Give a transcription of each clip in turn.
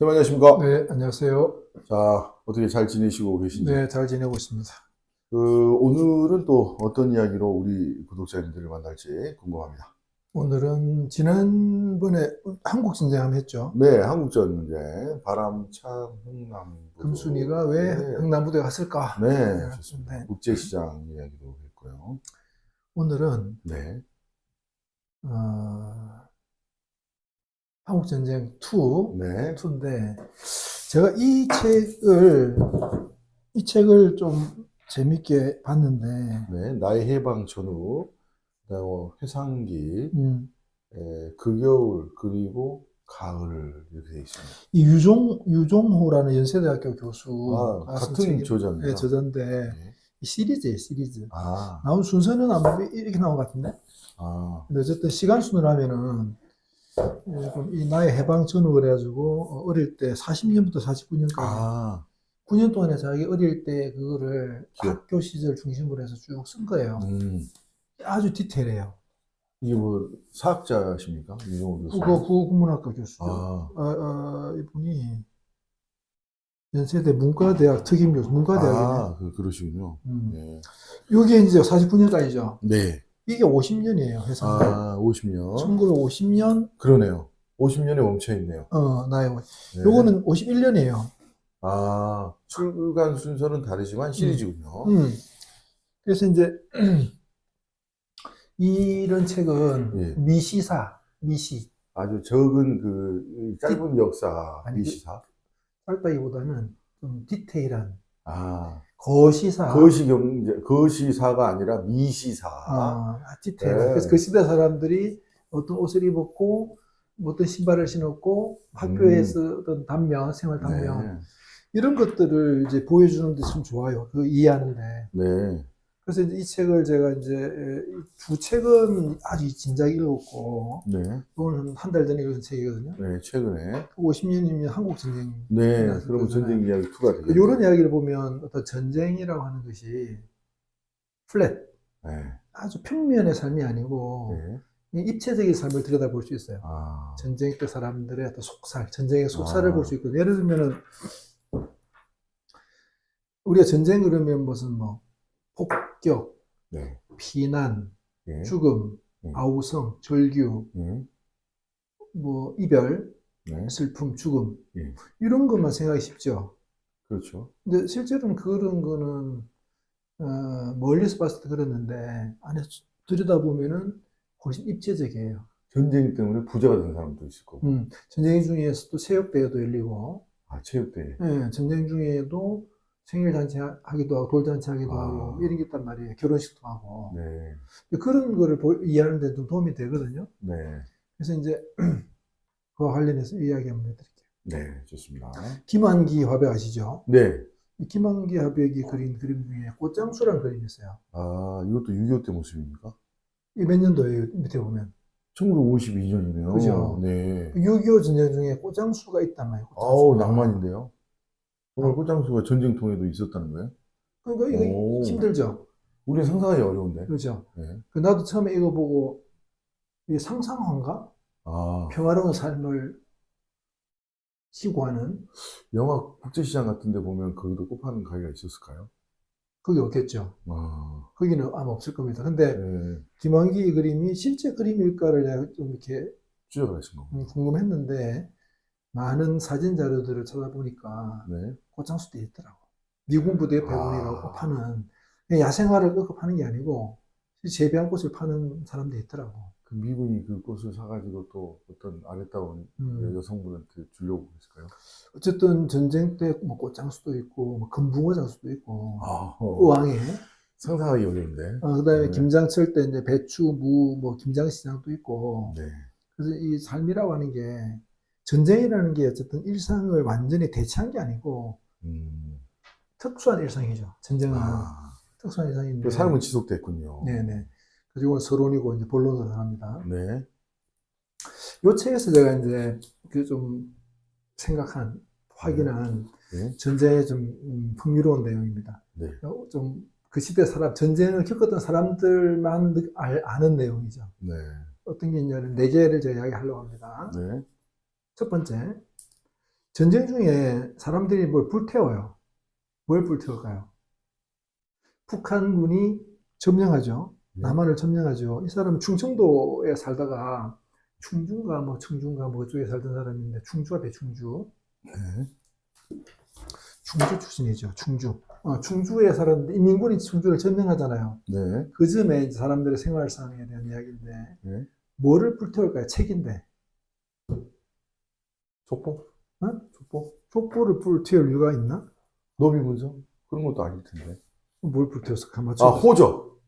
선생님 안녕하십니까? 네, 안녕하세요. 자, 어떻게 잘 지내시고 계신지. 네, 잘 지내고 있습니다. 그, 오늘은 또 어떤 이야기로 우리 구독자님들을 만날지 궁금합니다. 오늘은 지난번에 한국 전쟁 했죠. 네, 한국전 문제. 바람찬 흥남부. 금순이가 왜 네. 흥남부대에 갔을까? 네, 좋습니다. 네. 국제시장 이야기도 했고요. 오늘은 네, 한국 전쟁 2, 네, 2인데 제가 이 책을 이 책을 좀 재밌게 봤는데 네. 나의 해방 전후, 회상기, 음, 에, 그 겨울, 그리고 가을 이렇게 되어 있습니다. 이 유종 유종호라는 연세대학교 교수 아, 같은 저자입니다. 네, 저자인데 네. 이 시리즈예요, 시리즈. 아, 나온 순서는 아마 이렇게 나온 것 같은데. 아, 근데 어쨌든 시간 순으로 하면은 이 나의 해방 전후 그래가지고 어, 어릴 때 40년부터 49년까지 아, 9년 동안에 자기 어릴 때 그거를 기억. 학교 시절 중심으로 해서 쭉 쓴 거예요. 음. 아주 디테일해요. 이게 뭐 사학자십니까? 교수. 국어 국어국문학과 교수죠. 아, 어, 어, 이분이 연세대 문과대학 특임 교수, 문과대학이네. 아, 그, 그러시군요. 음. 네. 여기에 이제 49년까지죠. 네. 이게 50년이에요, 회사. 아, 50년. 1950년, 그러네요. 50년에 멈춰 있네요. 어, 나의, 원- 네. 요거는 51년이에요. 아, 출간 순서는 다르지만 시리즈군요. 음. 그래서 이제 이런 책은 예. 미시사, 미시, 아주 적은 그 짧은 역사 아니, 그- 미시사. 짧다기보다는 좀 디테일한 아, 거시사. 거시 경제, 거시사가 아니라 미시사. 아, 디테일. 네. 그래서 그 시대 사람들이 어떤 옷을 입었고, 뭐 어떤 신발을 신었고, 학교에 음. 쓰던 단면, 생활 단면, 네. 이런 것들을 이제 보여주는 데 참 좋아요. 그 이해하는데. 네. 그래서 이 책을 제가 이제 이두 책은 아주 진작에 읽었고, 네. 이거는 한달 전에 읽은 책이거든요. 네. 최근에. 50년이면 한국 전쟁. 네. 때잖아요. 전쟁 이야기 2가 되겠네요. 이런 이야기를 보면 어떤 전쟁이라고 하는 것이 플랫, 네. 아주 평면의 삶이 아니고 네. 이 입체적인 삶을 들여다볼 수 있어요. 아, 전쟁 때 사람들의 어떤 속살, 전쟁의 속살을 아. 볼수 있거든요. 예를 들면은 우리가 전쟁 그러면 무슨 뭐 폭격, 네. 피난, 네. 죽음, 네. 아우성, 절규, 네. 뭐 이별, 네. 슬픔, 죽음 예. 이런 것만 생각이 쉽죠. 그렇죠. 근데 실제로는 그런 거는 어, 멀리서 봤을 때 그랬는데 안에서 들여다 보면은 훨씬 입체적이에요. 전쟁 때문에 부자가 된 사람도 있을 거고. 음, 전쟁 중에서도 새벽대회도 열리고, 아, 체육대회. 예, 전쟁 중에도 생일잔치 하- 하기도 하고, 돌잔치 하기도 아. 하고, 이런 게 있단 말이에요. 결혼식도 하고. 네. 그런 거를 보- 이해하는 데 좀 도움이 되거든요. 네. 그래서 이제 그와 관련해서 이야기 한번 해드릴게요. 네. 좋습니다. 김한기 화백 아시죠? 네. 이 김한기 화백이 그린 그림 중에 꽃장수라는 그림이 있어요. 아, 이것도 6.25 때 모습입니까? 이 몇 년도예요? 밑에 보면. 1952년이네요. 그죠. 네. 6.25 전쟁 중에 꽃장수가 있단 말이에요. 아우, 꽃장수가. 낭만인데요. 정말 꽃장수가 전쟁통에도 있었다는 거예요? 그러니까 이거 오. 힘들죠. 우리 상상하기 어려운데. 그렇죠. 네. 그 나도 처음에 이거 보고 이게 상상화인가? 아, 평화로운 삶을 시구하는 영화 국제시장 같은 데 보면 거기도 꽃 파는 가게가 있었을까요? 그게 없겠죠. 아, 거기는 아마 없을 겁니다. 근데 네. 김한기 이 그림이 실제 그림일까를 내가 좀 이렇게 추적을 하신 거군요. 음, 궁금했는데 많은 사진 자료들을 찾아보니까 네. 꽃장수도 있더라고. 미군 부대 배분이라고 파는 야생화를 꺾어 파는 게 아니고 재배한 꽃을 파는 사람도 있더라고. 그 미군이 그 꽃을 사가지고 또 어떤 아름다운 음. 여성분한테 주려고 했을까요? 어쨌든 전쟁 때 뭐 꽃장수도 있고 뭐 금붕어 장수도 있고 아, 의왕에 상상하기 어려운데. 어, 그다음에 네. 김장철 때 이제 배추, 무, 뭐 김장시장도 있고 네. 그래서 이 삶이라고 하는 게 전쟁이라는 게 어쨌든 일상을 완전히 대체한 게 아니고 음. 특수한 일상이죠. 전쟁은 아, 특수한 일상인데. 그 삶은 지속됐군요. 네네. 그리고 서론이고 이제 본론으로 합니다. 네. 요 책에서 제가 이제 그 좀 생각한 확인한 네. 전쟁의 좀 음, 풍요로운 내용입니다. 네. 좀그 시대 사람 전쟁을 겪었던 사람들만 알, 아는 내용이죠. 네. 어떤 게 있냐면 네 개를 제가 이야기하려고 합니다. 네. 첫 번째, 전쟁 중에 사람들이 뭘 불태워요. 뭘 불태울까요? 북한군이 점령하죠. 네. 남한을 점령하죠. 이 사람은 충청도에 살다가 충주인가 뭐 청주인가 뭐 그쪽에 살던 사람인데 충주가 대충주. 네. 충주 출신이죠. 충주. 어, 충주에 살았는데 인민군이 충주를 점령하잖아요. 네. 그 이제 사람들의 생활 상황에 대한 이야기인데 네. 뭐를 불태울까요? 책인데. 족보? 어? 족보? 촛불을 불태울 이유가 있나? 노비문서? 그런 것도 아닐 텐데. 뭘 불태웠어? 가만 아, 호적.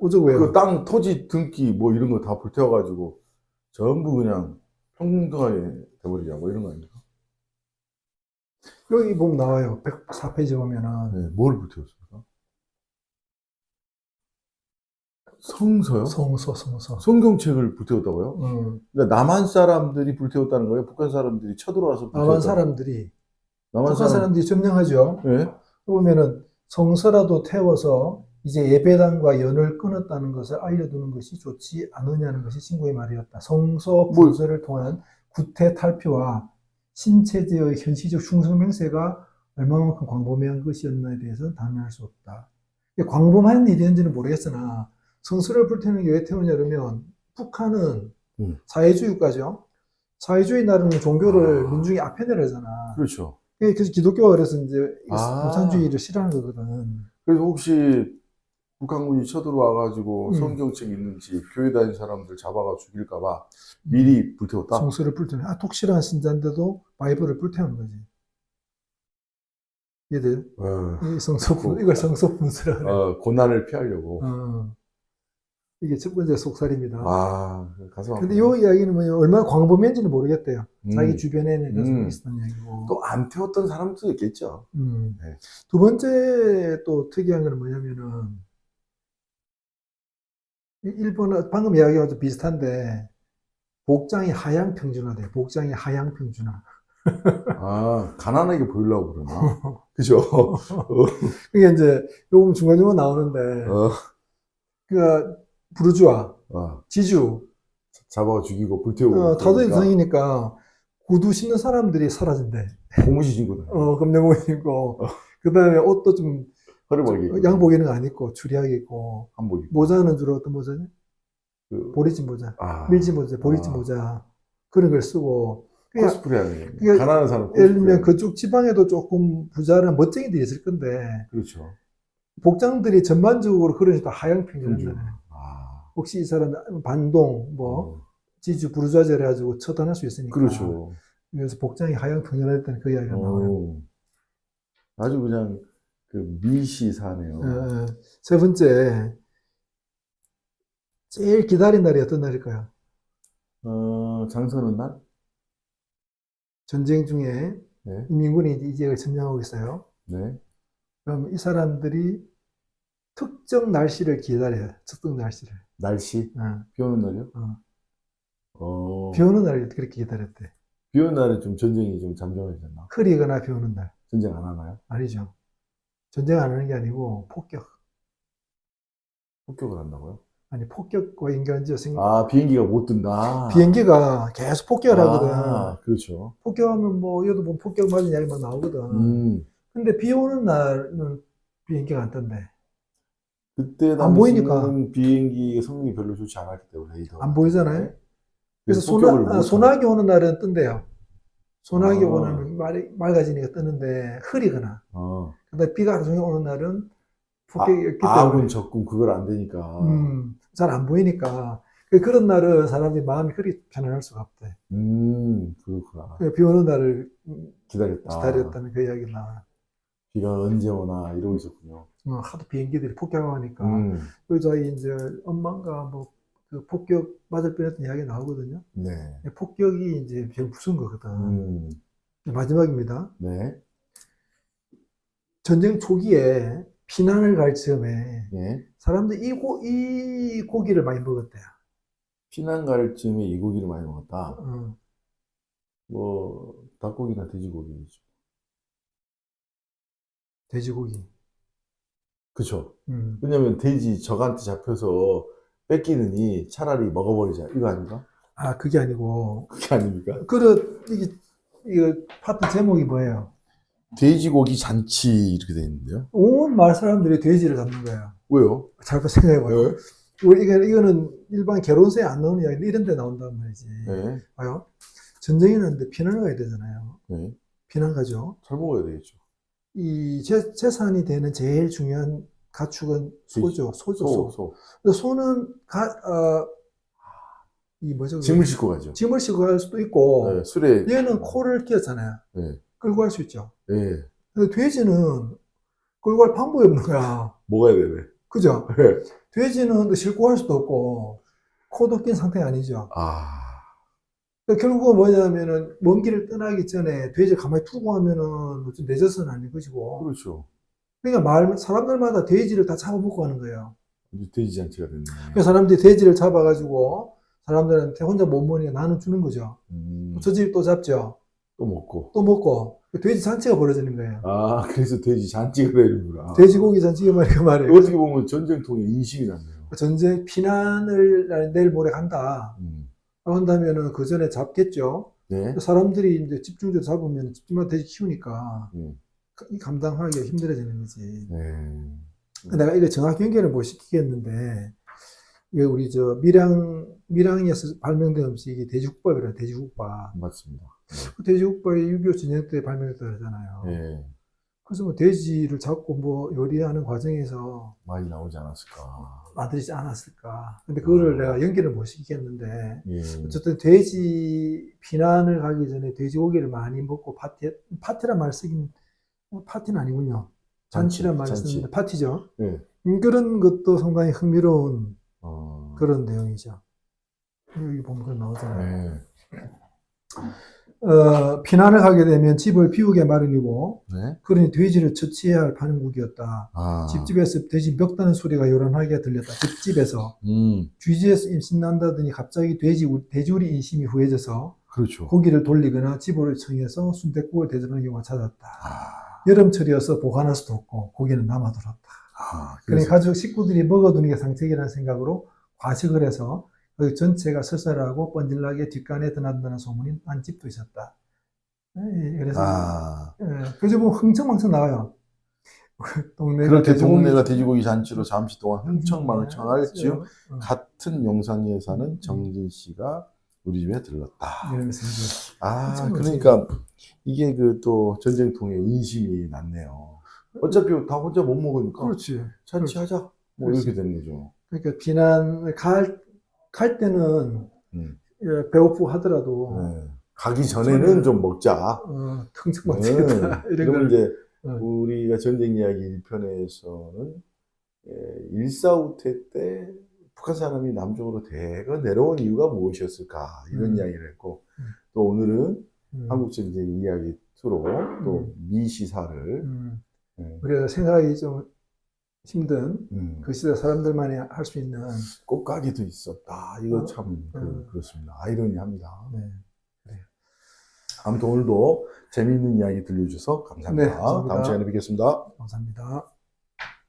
호적 왜요? 그 땅, 토지, 등기, 뭐 이런 거 다 불태워가지고 전부 그냥 평등하게 돼버리자, 뭐 이런 거 아닙니까? 여기 보면 나와요. 104페이지 보면은 네. 뭘 불태웠습니까? 성서요? 성서, 성서. 성경책을 불태웠다고요? 어, 그러니까 남한 사람들이 불태웠다는 거예요? 북한 사람들이 쳐들어와서 불태웠다 남한 사람들이 남한 북한 사람, 사람들이 점령하죠. 예? 보면은 성서라도 태워서 이제 예배당과 연을 끊었다는 것을 알려두는 것이 좋지 않느냐는 것이 친구의 말이었다. 성서 뭐- 분서를 통한 구태 탈피와 신체제의 현실적 충성 명세가 얼마만큼 광범위한 것이었나에 대해서는 단언할 수 없다. 광범한 일이었는지는 모르겠으나 성서를 불태우는 게 왜 태우냐 그러면 북한은 음. 사회주의 국가죠. 사회주의 나라는 종교를 아. 민중이 앞에 내려잖아. 그렇죠. 그래서 기독교가 그래서 이제 아. 공산주의를 싫어하는 거거든. 그래서 혹시 북한군이 쳐들어와가지고 음. 성경책 있는지 교회 다닌 사람들 잡아가 죽일까봐 미리 불태웠다? 성서를 불태우는 아 독실한 신자인데도 바이블을 불태우는 거지. 얘들 어, 분 이걸 성서 분수라 그래. 어, 고난을 피하려고. 어. 이게 첫 번째 속살입니다. 아, 가슴 아프네. 근데 이 이야기는 뭐냐 얼마나 광범위한지는 모르겠대요. 음. 자기 주변에는 그래서 음. 있었던 이야기고. 또 안 태웠던 사람도 있겠죠. 음. 네. 두 번째 또 특이한 건 뭐냐면은 이 일본 방금 이야기가 좀 비슷한데 복장이 하향 평준화돼. 복장이 하향 평준화. 아, 가난하게 보이려고 그러나? 그죠? 그게 이제 요금 중간중간 나오는데 어, 그 부르주아, 어, 지주, 잡아 죽이고 불태우고. 어, 그러니까 이상이니까 구두 신는 사람들이 사라진대. 고무신 신고 다녀. 어, 검정옷 입고 그 다음에 옷도 좀 허리멀게. 양복에는 안 입고 추리하게 입고 한복 입고. 모자는 주로 어떤 모자냐? 그, 보리진 모자, 아, 밀짚 모자, 보리진 아. 모자 그런 걸 쓰고 그러니까 코스프레 하네. 그게 가난한 사람 예를 들면 코스프레. 그쪽 지방에도 조금 부자란 멋쟁이들이 있을 건데 그렇죠. 복장들이 전반적으로 그런 다 하향. 아, 혹시 이 사람 반동 뭐 어, 지주 부르주아제를 해가지고 처단할 수 있으니까 그렇죠. 그래서 복장이 하향 평준화됐다는 그 이야기가 나와요. 어, 아주 그냥 그 미시사네요. 어, 세 번째 제일 기다린 날이 어떤 날일까요? 어, 장서는 날? 전쟁 중에 네. 인민군이 이 지역을 점령하고 있어요. 네. 그럼 이 사람들이 특정 날씨를 기다려요. 특정 날씨를. 날씨? 어, 비 오는 날이요? 어. 어, 비 오는 날을 그렇게 기다렸대. 비 오는 날에 좀 전쟁이 좀 잠잠해졌나? 흐리거나 비 오는 날. 전쟁 안 하나요? 아니죠. 전쟁 안 하는 게 아니고 폭격. 폭격을 한다고요? 아니 폭격과 연관지어 아, 비행기가 못 뜬다. 비행기가 계속 폭격을 하거든. 아, 그렇죠. 폭격하면 뭐 여도 보면 폭격 맞은 이야기만 나오거든. 음, 근데 비 오는 날은 비행기가 안 뜬대. 그때 안 보이니까. 당시는 비행기 성능이 별로 좋지 않았기 때문에. 안 보이잖아요. 그래서 폭격을 소나, 아, 못 소나기 오는 날은 뜬대요. 소나기 아. 오는 말, 맑아지니까 뜨는데 흐리거나. 어. 근데 비가 종일 오는 날은 폭격이었기 아, 때문에 아군 적군 그걸 안 되니까. 음, 잘 안 보이니까 그- 그런 날은 사람들이 마음이 그리 편안할 수가 없대. 음, 그렇구나. 그비 오는 날을 기다렸다. 기다렸다는 그 이야기가 나와요. 비가 언제 오나 이러고 있었군요. 어, 하도 비행기들이 폭격하니까 음, 그 저희 이제 엄마가 뭐 그 폭격 맞을 뻔했던 이야기 나오거든요. 네. 폭격이 이제 제일 무서운 거거든. 음, 마지막입니다. 네. 전쟁 초기에 피난을 갈 즈음에 예. 사람들이 이, 고, 이 고기를 많이 먹었대요. 피난 갈 쯤에 이 고기를 많이 먹었다. 어, 뭐, 닭고기나 돼지고기죠. 돼지고기. 그쵸. 음. 왜냐면 돼지 적한테 잡혀서 뺏기느니 차라리 먹어버리자. 이거 아닌가? 아, 그게 아니고, 그게 아닙니까? 그릇, 이게 이거 파트 제목이 뭐예요? 돼지고기 잔치 이렇게 돼 있는데요. 온 마을 사람들이 돼지를 잡는 거예요. 왜요? 잘 생각해봐요. 네. 우리 이거, 이거는 일반 결혼서에 안 나오는 이야기인데 이런 데 나온단 말이지. 네. 봐요. 전쟁이 났는데 피난을 가야 되잖아요. 네. 피난 가죠. 잘 먹어야 되겠죠. 이 재, 재산이 되는 제일 중요한 가축은 소죠. 소죠. 소. 소, 소. 소는 가, 어, 이 뭐죠? 짐을 싣고 가죠. 짐을 싣고 갈 수도 있고, 네, 술에. 얘는 코를 끼었잖아요. 네. 끌고 갈 수 있죠. 네. 근데 돼지는 끌고 갈 방법이 없는 거야. 먹어야 되네. 그죠? 네. 돼지는 싣고 갈 수도 없고, 코도 낀 상태가 아니죠. 아. 그러니까 결국은 뭐냐면은, 먼 길을 떠나기 전에 돼지를 가만히 두고 하면은 좀 늦어서는 아닌 것이고, 그렇죠. 그러니까 말, 사람들마다 돼지를 다 잡아먹고 하는 거예요. 돼지 잔치가 됐네. 그 사람들이 돼지를 잡아가지고, 사람들한테 혼자 못 먹으니까 나는 주는 거죠. 음, 저 집 또 잡죠. 또 먹고. 또 먹고, 그 돼지 잔치가 벌어지는 거예요. 아, 그래서 돼지 잔치가 되는구나. 돼지고기 잔치가 말이야, 그 말이에요. 어떻게 보면 전쟁통에 인식이 났네요. 전쟁 피난을 내일 모레 간다. 음. 한다면은 그 전에 잡겠죠. 네. 사람들이 이제 집중적으로 잡으면 집집마다 돼지 키우니까 음. 이 감당하기가 힘들어지는 거지. 네. 내가 이거 정확히 연결을 못 시키겠는데, 이게 우리 저 밀양, 밀양에서 발명된 음식이 돼지국밥이라 돼지국밥. 맞습니다. 그 돼지국밥이 6.25 전쟁 때 발명됐다 그러잖아요. 네. 그래서 뭐 돼지를 잡고 뭐 요리하는 과정에서 많이 나오지 않았을까. 만들지 않았을까. 근데 그거를 아. 내가 연결을 못 시키겠는데, 예. 어쨌든 돼지 피난을 가기 전에 돼지고기를 많이 먹고 파티 파티란 말 쓰긴 어, 파티는 아니군요. 잔치란 잔치, 말을 잔치. 쓰는데 파티죠. 네. 음, 그런 것도 상당히 흥미로운 어. 그런 내용이죠. 여기 보면 나오잖아요. 네. 어, 피난을 가게 되면 집을 비우게 마련이고, 네. 그러니 돼지를 처치해야 할 판국이었다. 아. 집집에서 돼지 멱다는 소리가 요란하게 들렸다. 집집에서 음. 쥐지에서 임신 난다더니 갑자기 돼지 돼지우리 인심이 후해져서 그렇죠. 고기를 돌리거나 집으로 청해서 순댓국을 대접하는 경우가 잦았다. 아. 여름철이어서 보관할 수도 없고 고기는 남아돌았다. 아. 그러니 그래서 가족 식구들이 먹어두는 게 상책이라는 생각으로 과식을 해서 그 전체가 설설하고 번질나게 뒷간에 드난다는 소문이 난 집도 있었다. 예, 그래서 아. 예, 그래서 뭐 흥청망청 나와요. 동네가 그렇게 동네가 돼지고기 잔치로 잠시 동안 흥청망청할 즈음 어, 같은 용산리에 사는 정진 씨가 우리 집에 들렀다. 아. 그러니까 이게 그 또 전쟁통에 인심이 났네요. 어차피 다 혼자 못 먹으니까 그렇지. 잔치하자. 뭐 그렇지. 이렇게 되는 거죠. 그러니까 비난을 갈, 갈 때는 음. 예, 배고프고 하더라도 네. 가기 전에는 저는- 좀 먹자. 어, 네. 흥청망청이다 이런 그러면 걸 이제 어. 우리가 전쟁 이야기 1편에서는 일사후퇴 때 북한 사람이 남쪽으로 대거 내려온 이유가 무엇이었을까 이런 음. 이야기를 했고 음. 또 오늘은 음, 한국 전쟁 이야기 2로 또 미시사를 음, 음, 우리가 생각하기 좀 힘든 음, 그 시대 사람들만이 할 수 있는 꽃가게도 있었다. 이거 어, 참 그, 음. 그 렇습니다. 아이러니합니다. 네. 아무튼 오늘도 재미있는 이야기 들려주셔서 감사합니다. 네, 감사합니다. 다음 시간에 뵙겠습니다. 감사합니다.